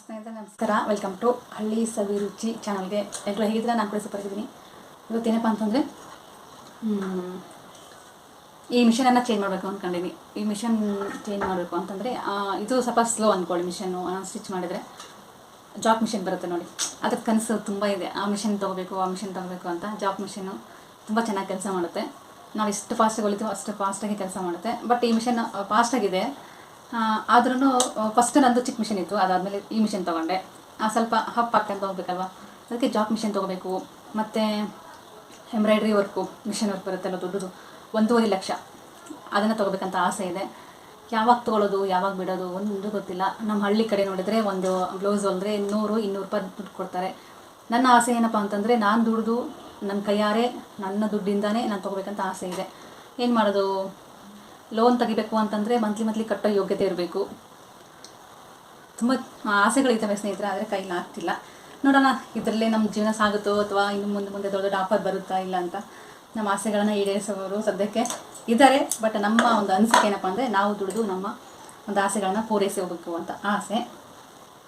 ಸ್ನೇಹಿತರೆ ನಮಸ್ಕಾರ. Welcome to ಹಳ್ಳಿ ಸವಿ ರುಚಿ ಚಾನಲ್ಗೆ ಎಲ್ಲರೂ ಹೇಗಿದ್ರೆ ನಾನು ಕೂಡ ಸೂಪರ್ ಇದ್ದೀನಿ. ಇವತ್ತೇನಪ್ಪ ಅಂತಂದರೆ ಈ ಮಿಷನನ್ನು ಚೇಂಜ್ ಮಾಡಬೇಕು ಅಂದ್ಕೊಂಡಿನಿ ಈ ಮಿಷನ್ ಚೇಂಜ್ ಮಾಡಬೇಕು ಅಂತಂದರೆ ಇದು ಸ್ವಲ್ಪ ಸ್ಲೋ ಅಂದ್ಕೊಳ್ಳಿ ಮಿಷನ್ನು ಸ್ಟಿಚ್ ಮಾಡಿದರೆ ಜಾಬ್ ಮಿಷನ್ ಬರುತ್ತೆ ನೋಡಿ. ಅದಕ್ಕೆ ಕನಸು ತುಂಬ ಇದೆ. ಆ ಮಿಷನ್ ತೊಗೋಬೇಕು, ಆ ಮಿಷನ್ ತೊಗೋಬೇಕು ಅಂತ ಜಾಬ್ ಮಿಷನ್ನು ತುಂಬ ಚೆನ್ನಾಗಿ ಕೆಲಸ ಮಾಡುತ್ತೆ. ನಾವು ಎಷ್ಟು ಫಾಸ್ಟಾಗಿ ಹೊಲಿತೀವೋ ಅಷ್ಟು ಫಾಸ್ಟಾಗಿ ಕೆಲಸ ಮಾಡುತ್ತೆ. ಬಟ್ ಈ ಮಿಷನ್ ಫಾಸ್ಟಾಗಿದೆ ಆದ್ರೂ ಫಸ್ಟ್ ನಂದು ಚಿಕ್ಕ ಮಿಷಿನ್ ಇತ್ತು, ಅದಾದಮೇಲೆ ಈ ಮಿಷಿನ್ ತೊಗೊಂಡೆ. ಆ, ಸ್ವಲ್ಪ ಹಪ್ ಆಗ್ತಾ ಹೋಗ್ಬೇಕಲ್ವ? ಅದಕ್ಕೆ ಜಾಬ್ ಮಿಷಿನ್ ತೊಗೋಬೇಕು. ಮತ್ತು ಎಂಬ್ರಾಯ್ಡ್ರಿ ವರ್ಕು ಮಿಷಿನ್ ವರ್ಕ್ ಬರುತ್ತಲ್ಲ ದೊಡ್ಡದು ಒಂದೂವರೆ ಲಕ್ಷ. ಅದನ್ನು ತೊಗೋಬೇಕಂತ ಆಸೆ ಇದೆ. ಯಾವಾಗ ತೊಗೊಳ್ಳೋದು ಯಾವಾಗ ಬಿಡೋದು ಒಂದು ಗೊತ್ತಿಲ್ಲ. ನಮ್ಮ ಹಳ್ಳಿ ಕಡೆ ನೋಡಿದರೆ ಒಂದು ಬ್ಲೌಸ್ ಅಂದರೆ ನೂರು ಇನ್ನೂರು ರೂಪಾಯಿ ದುಡ್ಡು ಕೊಡ್ತಾರೆ. ನನ್ನ ಆಸೆ ಏನಪ್ಪ ಅಂತಂದರೆ ನಾನು ದುಡ್ದು ನನ್ನ ಕೈಯಾರೆ ನನ್ನ ದುಡ್ಡಿಂದಾನೇ ನಾನು ತೊಗೋಬೇಕಂತ ಆಸೆ ಇದೆ. ಏನು ಮಾಡೋದು? ಲೋನ್ ತೆಗಿಬೇಕು ಅಂತಂದರೆ ಮಂತ್ಲಿ ಮಂತ್ಲಿ ಕಟ್ಟೋ ಯೋಗ್ಯತೆ ಇರಬೇಕು. ತುಂಬ ಆಸೆಗಳಿದ್ದಾವೆ ಸ್ನೇಹಿತರೆ, ಆದರೆ ಕೈಲಿ ಆಗ್ತಿಲ್ಲ. ನೋಡೋಣ, ಇದರಲ್ಲೇ ನಮ್ಮ ಜೀವನ ಸಾಗುತ್ತೋ ಅಥವಾ ಇನ್ನು ಮುಂದೆ ಮುಂದೆ ದೊಡ್ಡ ದೊಡ್ಡ ಆಫರ್ ಬರುತ್ತಾ ಇಲ್ಲ ಅಂತ ನಮ್ಮ ಆಸೆಗಳನ್ನು ಈಡೇರಿಸೋರು ಸದ್ಯಕ್ಕೆ ಇದ್ದಾರೆ. ಬಟ್ ನಮ್ಮ ಒಂದು ಅನಿಸಿಕೆ ಏನಪ್ಪ ಅಂದರೆ ನಾವು ದುಡಿದು ನಮ್ಮ ಒಂದು ಆಸೆಗಳನ್ನ ಪೂರೈಸಿ ಹೋಗಬೇಕು ಅಂತ ಆಸೆ.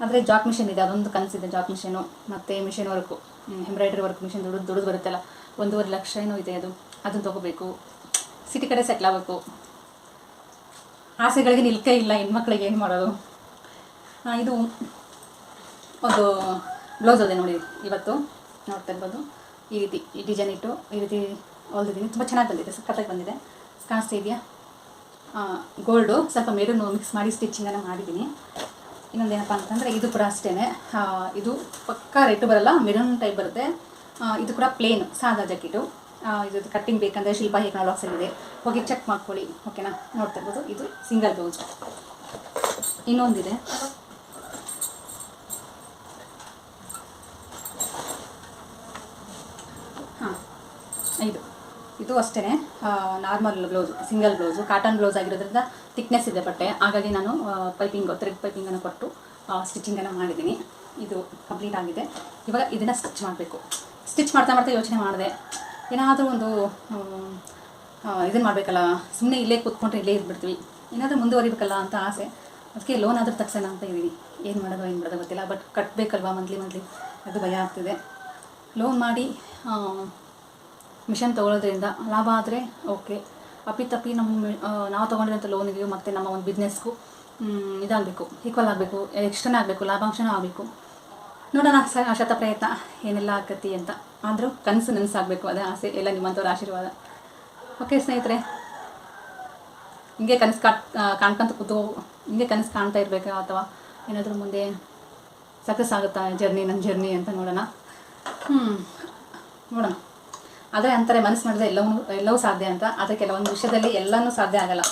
ಆದರೆ ಜಾಕ್ ಮಿಷನ್ ಇದೆ, ಅದೊಂದು ಕನಸಿದೆ ಜಾಕ್ ಮಿಷನು ಮತ್ತು machine work embroidery work machine ದುಡಿದು ದುಡಿದು ಬರುತ್ತಲ್ಲ, ಒಂದೂವರೆ ಲಕ್ಷ ಏನೋ ಇದೆ ಅದು. ಅದನ್ನು ತೊಗೋಬೇಕು. ಸಿಟಿ ಕಡೆ ಸೆಟ್ಲ್ ಆಗಬೇಕು. ಆಸೆಗಳಿಗೆ ನಿಲ್ಕೇ ಇಲ್ಲ, ಹೆಣ್ಮಕ್ಳಿಗೆ ಏನು ಮಾಡೋದು? ಇದು ಒಂದು ಬ್ಲೌಸ್ ಅದೇ ನೋಡಿ, ಇವತ್ತು ನೋಡ್ತಾ ಇರ್ಬೋದು. ಈ ರೀತಿ ಈ ಡಿಸೈನ್ ಇಟ್ಟು, ಈ ರೀತಿ ಹೊಲ್ದಿದ್ದೀನಿ ತುಂಬ ಚೆನ್ನಾಗಿ ಬಂದಿದೆ ಸಕ್ಕತ್ತಾಗಿ ಬಂದಿದೆ. ಕಾಣಿಸ್ತಾ ಇದೆಯಾ? ಗೋಲ್ಡು ಸ್ವಲ್ಪ ಮೆರೂನು ಮಿಕ್ಸ್ ಮಾಡಿ ಸ್ಟಿಚಿಂಗನ್ನು ಮಾಡಿದ್ದೀನಿ. ಇನ್ನೊಂದೇನಪ್ಪ ಅಂತಂದರೆ ಇದು ಕೂಡ ಅಷ್ಟೇ ಇದು ಪಕ್ಕಾ ರೇಟು ಬರಲ್ಲ ಮೆರೂನ್ ಟೈಪ್ ಬರುತ್ತೆ. ಇದು ಕೂಡ ಪ್ಲೇನ್ ಸಾದಾ ಜಾಕೆಟು ಇದು ಕಟ್ಟಿಂಗ್ ಬೇಕಂದರೆ ಶಿಲ್ಪ ಹೇಗೆ ಲಾಕ್ಸ್ ಇದೆ. ಹೋಗಿ ಚೆಕ್ ಮಾಡ್ಕೊಳ್ಳಿ. ಓಕೆನಾ ನೋಡ್ತಾ ಇರ್ಬೋದು. ಇದು ಸಿಂಗಲ್ ಬ್ಲೌಸ್ ಇನ್ನೊಂದಿದೆ. ಹಾಂ, ಇದು. ಇದು ಅಷ್ಟೇ normal blouse single blouse cotton blouse ಆಗಿರೋದ್ರಿಂದ ತಿಕ್ನೆಸ್ ಇದೆ ಬಟ್ಟೆ. ಹಾಗಾಗಿ ನಾನು ಪೈಪಿಂಗು ಥ್ರೆಡ್ ಪೈಪಿಂಗನ್ನು ಕೊಟ್ಟು ಸ್ಟಿಚಿಂಗನ್ನು ಮಾಡಿದ್ದೀನಿ. ಇದು ಕಂಪ್ಲೀಟ್ ಆಗಿದೆ. ಇವಾಗ ಇದನ್ನು ಸ್ಟಿಚ್ ಮಾಡಬೇಕು. ಸ್ಟಿಚ್ ಮಾಡ್ತಾ ಮಾಡ್ತಾ ಯೋಚನೆ ಮಾಡಿದೆ. ಏನಾದರೂ ಒಂದು ಇದನ್ನು ಮಾಡಬೇಕಲ್ಲ ಸುಮ್ಮನೆ ಇಲ್ಲೇ ಕೂತ್ಕೊಂಡ್ರೆ ಇಲ್ಲೇ ಇದ್ಬಿಡ್ತೀವಿ ಏನಾದರೂ ಮುಂದುವರಿಬೇಕಲ್ಲ ಅಂತ ಆಸೆ. ಅದಕ್ಕೆ ಲೋನ್ ಆದರೂ ತಗ್ಸೋಣ ಅಂತ ಇದ್ದೀನಿ ಏನು ಮಾಡೋದು ಏನು ಮಾಡೋದು ಗೊತ್ತಿಲ್ಲ ಬಟ್ ಕಟ್ಟಬೇಕಲ್ವಾ ಮಂತ್ಲಿ ಮಂತ್ಲಿ ಅದು ಭಯ ಆಗ್ತಿದೆ. ಲೋನ್ ಮಾಡಿ ಮಿಷನ್ ತೊಗೊಳೋದ್ರಿಂದ ಲಾಭ ಆದರೆ ಓಕೆ ಅಪ್ಪಿತಪ್ಪಿ ನಮ್ಮ ನಾವು ತೊಗೊಂಡಿರೋಂಥ ಲೋನಿಗೆ ಮತ್ತು ನಮ್ಮ ಒಂದು ಬಿಸ್ನೆಸ್ಗೂ ಇದಾಗಬೇಕು ಈಕ್ವಲ್ ಆಗಬೇಕು ಎಕ್ಸ್ಟ್ರನೇ ಆಗಬೇಕು, ಲಾಭಾಂಶನೂ ಆಗಬೇಕು. ನೋಡೋಣ, ಸ ಶತ ಪ್ರಯತ್ನ, ಏನೆಲ್ಲ ಆಕತಿ ಅಂತ. ಆದರೂ ಕನಸು ನನಸಾಗಬೇಕು, ಅದೇ ಆಸೆ, ಎಲ್ಲ ನಿಮ್ಮಂಥವ್ರ ಆಶೀರ್ವಾದ. ಓಕೆ ಸ್ನೇಹಿತರೆ, ಹಿಂಗೆ ಕನಸು ಕಾಟ್ ಕಾಣ್ಕೊಂತ ಕೂತು ಹಿಂಗೆ ಕನಸು ಕಾಣ್ತಾ ಇರಬೇಕಾ ಅಥವಾ ಏನಾದರೂ ಮುಂದೆ ಸಕ್ಸಸ್ ಆಗುತ್ತಾ ಜರ್ನಿ ನನ್ನ ಜರ್ನಿ ಅಂತ ನೋಡೋಣ. ಹ್ಞೂ ನೋಡೋಣ. ಆದರೆ ಅಂತಾರೆ ಮನಸ್ಸು ಮಾಡಿದ್ರೆ ಎಲ್ಲವೂ ಎಲ್ಲವೂ ಸಾಧ್ಯ ಅಂತ. ಆದರೆ ಕೆಲವೊಂದು ವಿಷಯದಲ್ಲಿ ಎಲ್ಲನೂ ಸಾಧ್ಯ ಆಗಲ್ಲ.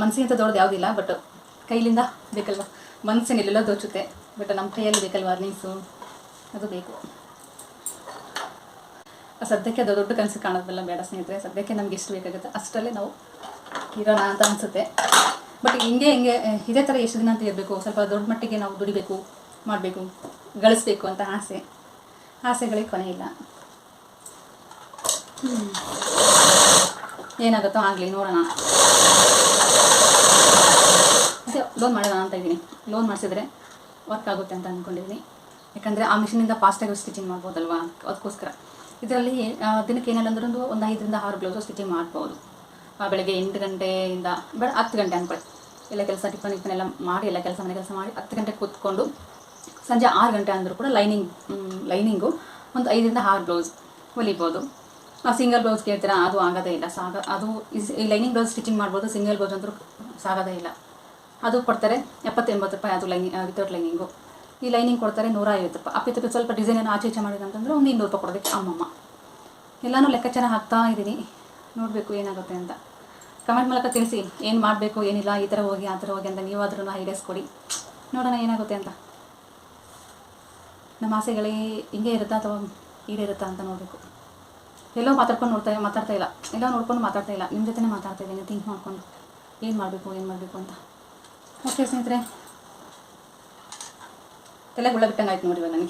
ಮನಸ್ಸಿಗಿಂತ ದೊಡ್ಡದು ಯಾವುದಿಲ್ಲ ಬಟ್ ಕೈಲಿಂದ ಬೇಕಲ್ವ? ಮನಸ್ಸಿನ ಎಲ್ಲೆಲ್ಲೋ ದೋಚುತ್ತೆ ಬಟ್ ನಮ್ಮ ಕೈಯಲ್ಲಿ ಬೇಕಲ್ವ? ಅರ್ನಿಂಗ್ಸು ಅದು ಬೇಕು. ಸದ್ಯಕ್ಕೆ ಅದು ದೊಡ್ಡ ಕನಸು ಕಾಣೋದೆಲ್ಲ ಬೇಡ ಸ್ನೇಹಿತರೆ. ಸದ್ಯಕ್ಕೆ ನಮ್ಗೆ ಎಷ್ಟು ಬೇಕಾಗುತ್ತೆ ಅಷ್ಟರಲ್ಲೇ ನಾವು ಇರೋಣ ಅಂತ ಅನಿಸುತ್ತೆ. ಬಟ್ ಹಿಂಗೆ ಹಿಂಗೆ ಇದೇ ಥರ ಎಷ್ಟು ದಿನ ಅಂತ ಇರಬೇಕು, ಸ್ವಲ್ಪ ದೊಡ್ಡ ಮಟ್ಟಿಗೆ ನಾವು ದುಡಿಬೇಕು, ಮಾಡಬೇಕು, ಗಳಿಸ್ಬೇಕು ಅಂತ ಆಸೆ. ಆಸೆಗಳಿಗೆ ಕೊನೆ ಇಲ್ಲ. ಏನಾಗುತ್ತೋ ಆಗಲಿ, ನೋಡೋಣ. ಅದೇ ಲೋನ್ ಮಾಡೋಣ ಅಂತ ಇದ್ದೀನಿ. ಲೋನ್ ಮಾಡಿಸಿದ್ರೆ ವರ್ಕ್ ಆಗುತ್ತೆ ಅಂತ ಅಂದ್ಕೊಂಡಿದ್ದೀನಿ ಯಾಕಂದರೆ ಆ ಮಿಷಿನಿಂದ ಫಾಸ್ಟಾಗಿ ಸ್ಟಿಚಿಂಗ್ ಮಾಡ್ಬೋದಲ್ವಾ? ಅದಕ್ಕೋಸ್ಕರ. ಇದರಲ್ಲಿ ದಿನಕ್ಕೆ ಏನಿಲ್ಲ ಅಂದ್ರೂ ಒಂದು ಐದರಿಂದ ಆರು ಬ್ಲೌಸು ಸ್ಟಿಚಿಂಗ್ ಮಾಡ್ಬೋದು. ಬೆಳಗ್ಗೆ ಎಂಟು ಗಂಟೆಯಿಂದ ಬೇಡ ಹತ್ತು ಗಂಟೆ ಅಂದ್ಕೊಳ್ಳಿ ಎಲ್ಲ ಕೆಲಸ, ಟಿಫನ್ ಟಿಫನ್ ಎಲ್ಲ ಮಾಡಿ, ಎಲ್ಲ ಕೆಲಸ, ಮನೆ ಕೆಲಸ ಮಾಡಿ ಹತ್ತು ಗಂಟೆ ಕೂತ್ಕೊಂಡು ಸಂಜೆ ಆರು ಗಂಟೆ ಅಂದರೂ ಕೂಡ ಲೈನಿಂಗ್ ಲೈನಿಂಗು ಒಂದು ಐದರಿಂದ ಆರು ಬ್ಲೌಸ್ ಹೊಲಿಬೋದು. ಆ, ಸಿಂಗಲ್ ಬ್ಲೌಸ್ ಕೇಳ್ತೀರಾ? ಅದು ಆಗೋದೇ ಇಲ್ಲ. ಸಾಗ, ಅದು ಈ ಲೈನಿಂಗ್ ಬ್ಲೌಸ್ ಸ್ಟಿಚಿಂಗ್ ಮಾಡ್ಬೋದು, ಸಿಂಗಲ್ ಬ್ಲೌಸ್ ಅಂದರೂ ಸಾಗೋದೇ ಇಲ್ಲ. ಅದು ಕೊಡ್ತಾರೆ ಎಪ್ಪತ್ತು ಎಂಬತ್ತು ರೂಪಾಯಿ ಅದು ಲೈನಿಂಗ್ ವಿತೌಟ್ ಲೈನಿಂಗು ಈ ಲೈನಿಂಗ್ ಕೊಡ್ತಾರೆ ನೂರ ಐವತ್ತು ರೂಪಾಯಿ. ಅಪ್ಪಿತಪ್ಪಿ ಸ್ವಲ್ಪ ಡಿಸೈನ್ ಏನು ಆಚೆ ಈಚೆ ಮಾಡಿದೆ ಅಂತಂದರೆ ಒಂದು ಇನ್ನೂರು ರೂಪಾಯಿ ಕೊಡೋದಕ್ಕೆ ಅಮ್ಮಮ್ಮ ಎಲ್ಲನೂ ಲೆಕ್ಕಾಚಾರ ಹಾಕ್ತಾ ಇದ್ದೀನಿ. ನೋಡಬೇಕು ಏನಾಗುತ್ತೆ ಅಂತ. ಕಮೆಂಟ್ ಮೂಲಕ ತಿಳಿಸಿ. ಏನು ಮಾಡಬೇಕು, ಏನಿಲ್ಲ, ಈ ಥರ ಹೋಗಿ, ಆ ಥರ ಹೋಗಿ ಅಂತ ನೀವಾದ್ರೂ ಐಡಿಯಾಸ್ ಕೊಡಿ. ನೋಡೋಣ ಏನಾಗುತ್ತೆ ಅಂತ. ನಮ್ಮ ಆಸೆಗಳೇ ಹಿಂಗೆ ಇರುತ್ತಾ ಅಥವಾ ಈಡೇರುತ್ತಾ ಅಂತ ನೋಡಬೇಕು. ಎಲ್ಲೋ ಮಾತಾಡ್ಕೊಂಡು ನೋಡ್ತಾ ಮಾತಾಡ್ತಾ ಇಲ್ಲ. ಎಲ್ಲೋ ನೋಡ್ಕೊಂಡು ಮಾತಾಡ್ತಾ ಇಲ್ಲ. ನಿಮ್ಮ ಜೊತೆನೇ ಮಾತಾಡ್ತಾ ಇದ್ದೀನಿ. ಥಿಂಕ್ ಮಾಡ್ಕೊಂಡು. ಏನು ಮಾಡಬೇಕು ಏನು ಮಾಡಬೇಕು ಅಂತ. ಓಕೆ ಸ್ನೇಹಿತರೆ. తెల్ల గుళ్ళ బిట్టంగా అవుతుంది ನೋಡಿ